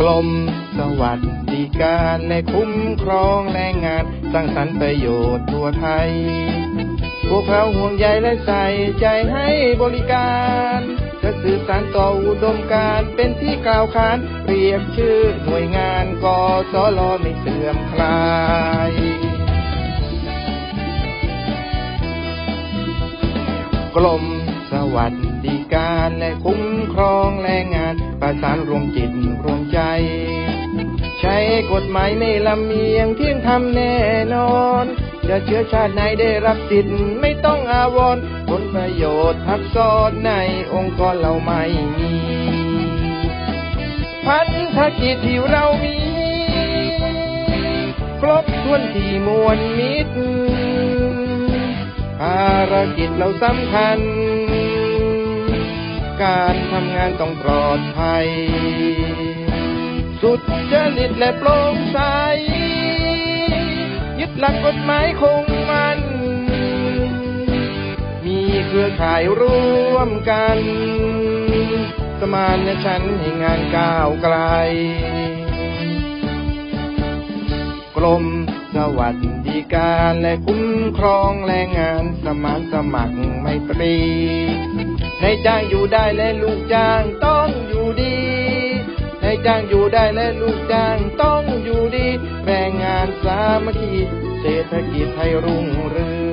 กลมสวัสดิการและคุ้มครองแรงงาน สร้างสรรค์ประโยชน์ทั่วไทย พวกเราห่วงใยและใส่ใจให้บริการ จะสื่อสารต่ออุดมการเป็นที่กล่าวขานเรียกชื่อหน่วยงานกสลไม่เสื่อมคลายกรมสวัสดิการและคุ้มครองแรงงาน สานรวมจิตรวมใจ ใช้กฎหมายไม่ลำเอียงเที่ยงธรรมแน่นอนจะเชื้อชาติไหนได้รับสิทธิ์ไม่ต้องอาวรณ์ผลประโยชน์ทับซ้อนในองค์กรเราไม่มี พันธกิจที่เรามี ครบถ้วนที่มวลมิตรภารกิจเราสำคัญ การทำงานต้องปลอดภัย สุดจริตและโปร่งใส ยึดหลักกฎหมายคงมัน มีเครือข่ายร่วมกัน สมานฉันให้งานก้าวไกลกรมสวัสดิการและคุ้มครองแรงงานสมานสมัครไม่ตรี นายจ้างอยู่ได้และลูกจ้างต้องอยู่ดีนายจ้างอยู่ได้และลูกจ้างต้องอยู่ดีแรงงานสามัคคีเศรษฐกิจไทยรุ่งเรื